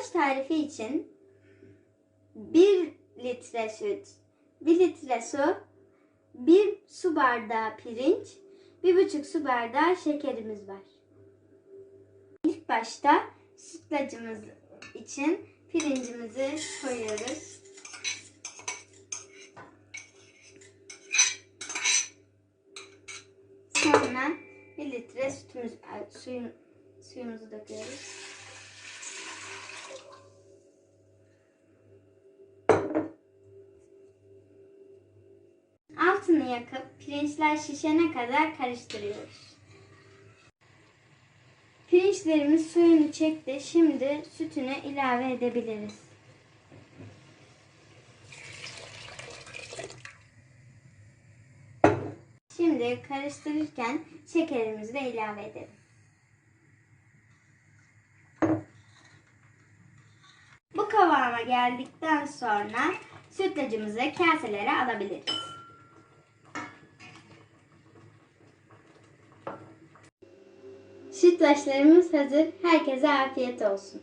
Sütlaç tarifi için 1 litre süt, 1 litre su, 1 su bardağı pirinç, 1,5 su bardağı şekerimiz var. İlk başta sütlacımız için pirincimizi koyuyoruz. Sonra 1 litre sütümüz, ay, suyun, suyumuzu döküyoruz. Altını yakıp pirinçler şişene kadar karıştırıyoruz. Pirinçlerimiz suyunu çekti. Şimdi sütünü ilave edebiliriz. Şimdi karıştırırken şekerimizi de ilave edelim. Bu kıvama geldikten sonra sütlacımızı kaselere alabiliriz. Sütlaçlarımız hazır. Herkese afiyet olsun.